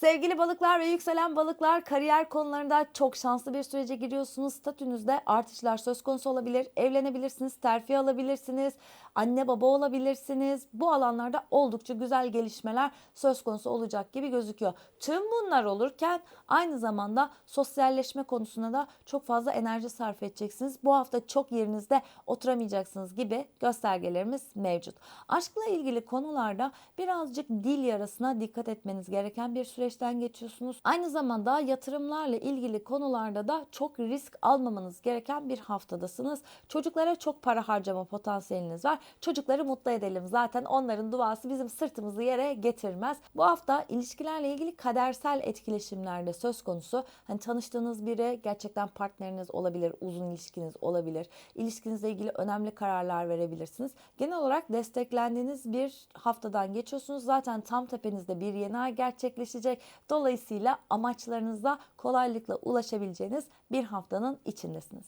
Sevgili balıklar ve yükselen balıklar kariyer konularında çok şanslı bir sürece giriyorsunuz. Statünüzde artışlar söz konusu olabilir. Evlenebilirsiniz, terfi alabilirsiniz, anne baba olabilirsiniz. Bu alanlarda oldukça güzel gelişmeler söz konusu olacak gibi gözüküyor. Tüm bunlar olurken aynı zamanda sosyalleşme konusuna da çok fazla enerji sarf edeceksiniz. Bu hafta çok yerinizde oturamayacaksınız gibi göstergelerimiz mevcut. Aşkla ilgili konularda birazcık dil yarasına dikkat etmeniz gereken bir süreçten geçiyorsunuz. Aynı zamanda yatırımlarla ilgili konularda da çok risk almamanız gereken bir haftadasınız. Çocuklara çok para harcama potansiyeliniz var. Çocukları mutlu edelim. Zaten onların duası bizim sırtımızı yere getirmez. Bu hafta ilişkilerle ilgili kadersel etkileşimlerde söz konusu. Hani tanıştığınız biri gerçekten partneriniz olabilir, uzun ilişkiniz olabilir. İlişkinizle ilgili önemli kararlar verebilirsiniz. Genel olarak desteklendiğiniz bir haftadan geçiyorsunuz. Zaten tam tepenizde bir yeni ay gerçekleşecek. Dolayısıyla amaçlarınıza kolaylıkla ulaşabileceğiniz bir haftanın içindesiniz.